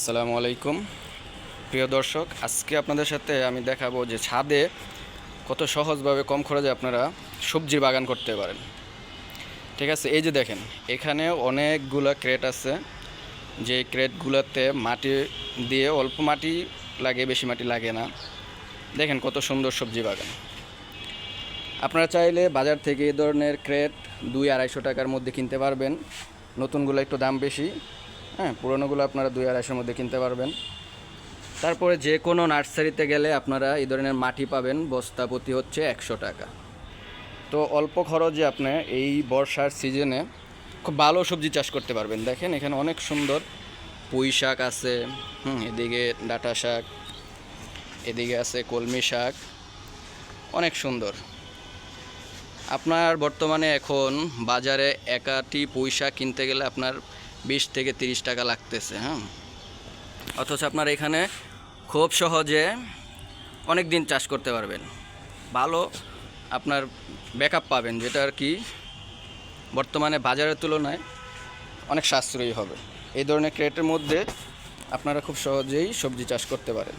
আসসালামু আলাইকুম। প্রিয় দর্শক, আজকে আপনাদের সাথে আমি দেখাবো যে ছাদে কত সহজভাবে কম খরচে আপনারা সবজির বাগান করতে পারেন। ঠিক আছে, এই যে দেখেন এখানে অনেকগুলো ক্রেট আছে। যে ক্রেটগুলোতে মাটি দিয়ে অল্প মাটি লাগে, বেশি মাটি লাগে না। দেখেন কত সুন্দর সবজি বাগান। আপনারা চাইলে বাজার থেকে এই ধরনের ক্রেট দুই আড়াইশো টাকার মধ্যে কিনতে পারবেন। নতুনগুলো একটু দাম বেশি। হ্যাঁ পুরনোগুলো আপনারা দুই আড়াইশোর মধ্যে কিনতে পারবেন। তারপরে যে কোনো নার্সারিতে গেলে আপনারা এই ধরনের মাটি পাবেন, বস্তা প্রতি হচ্ছে একশো টাকা। তো অল্প খরচে আপনি এই বর্ষার সিজনে খুব ভালো সবজি চাষ করতে পারবেন। দেখেন, এখানে অনেক সুন্দর পুঁই শাক আছে, হুম, এদিকে ডাঁটা শাক, এদিকে আছে কলমি শাক, অনেক সুন্দর। আপনার বর্তমানে এখন বাজারে একাটি পুঁই শাক কিনতে গেলে আপনার বিশ থেকে তিরিশ টাকা লাগতেছে হ্যাঁ। অথচ আপনার এখানে খুব সহজে অনেক দিন চাষ করতে পারবেন। ভালো আপনার ব্যাকআপ পাবেন, যেটা আর কি বর্তমানে বাজারের তুলনায় অনেক সাশ্রয়ী হবে। এই ধরনের ক্রেটের মধ্যে আপনারা খুব সহজেই সবজি চাষ করতে পারেন।